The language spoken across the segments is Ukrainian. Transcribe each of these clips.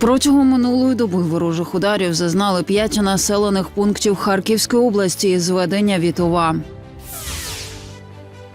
Протягом минулої доби ворожих ударів зазнали п'ять населених пунктів Харківської області. Зведення Вітова.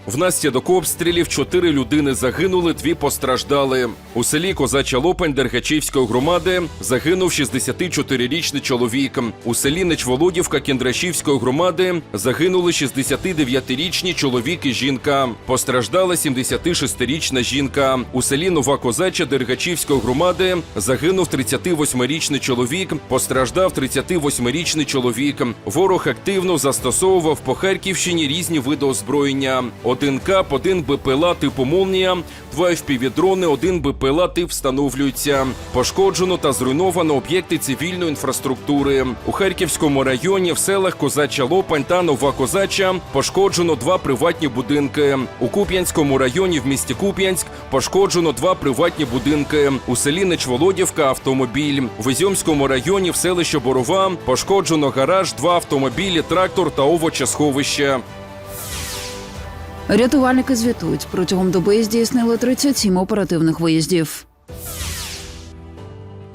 Внаслідок обстрілів чотири людини загинули, дві постраждали. У селі Козача Лопань Дергачівської громади загинув 64-річний чоловік. У селі Нечволодівка Кіндрашівської громади загинули 69-річні чоловік і жінка. Постраждала 76-річна жінка. У селі Нова Козача Дергачівської громади загинув 38-річний чоловік. Постраждав 38-річний чоловік. Ворог активно застосовував по Харківщині різні види озброєння. Один КАП, один БПЛА типу «Молнія», два FPV-дрони, один БПЛА тип встановлюються. Пошкоджено та зруйновано об'єкти цивільної інфраструктури. У Харківському районі в селах Козача Лопань та Нова Козача пошкоджено два приватні будинки. У Куп'янському районі в місті Куп'янськ пошкоджено два приватні будинки. У селі Нечволодівка автомобіль. В Ізюмському районі в селищі Борова пошкоджено гараж, два автомобілі, трактор та овочесховище. Рятувальники звітують протягом доби здійснили 37 оперативних виїздів.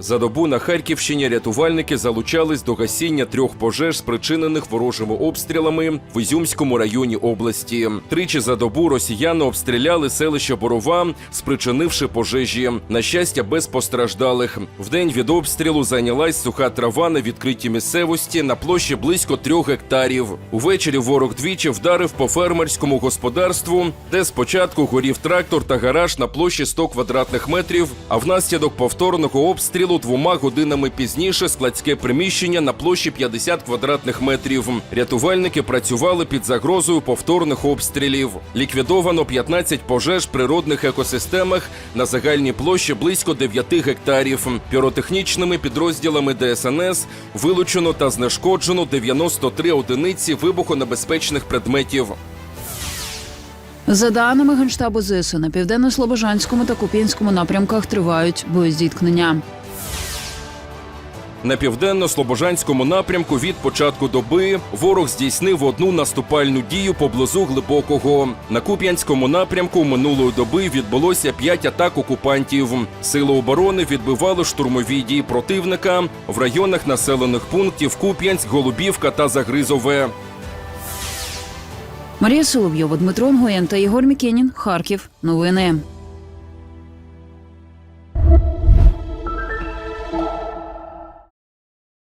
За добу на Харківщині рятувальники залучались до гасіння трьох пожеж, спричинених ворожими обстрілами в Ізюмському районі області. Тричі за добу росіяни обстріляли селище Борова, спричинивши пожежі. На щастя, без постраждалих. Вдень від обстрілу зайнялась суха трава на відкритій місцевості на площі близько трьох гектарів. Увечері ворог двічі вдарив по фермерському господарству, де спочатку горів трактор та гараж на площі 100 квадратних метрів, а внаслідок повторного обстрілу двома годинами пізніше складське приміщення на площі 50 квадратних метрів. Рятувальники працювали під загрозою повторних обстрілів. Ліквідовано 15 пожеж в природних екосистемах на загальній площі близько 9 гектарів. Піротехнічними підрозділами ДСНС вилучено та знешкоджено 93 одиниці вибухонебезпечних предметів. За даними генштабу ЗСУ, на південно-слобожанському та куп'янському напрямках тривають боєзіткнення. На південно-слобожанському напрямку від початку доби ворог здійснив одну наступальну дію поблизу глибокого. На Куп'янському напрямку минулої доби відбулося п'ять атак окупантів. Сили оборони відбивали штурмові дії противника в районах населених пунктів Куп'янськ, Голубівка та Загризове. Марія Соловйова, Дмитро Нгоєн та Ігор Мікенін. Харків. Новини.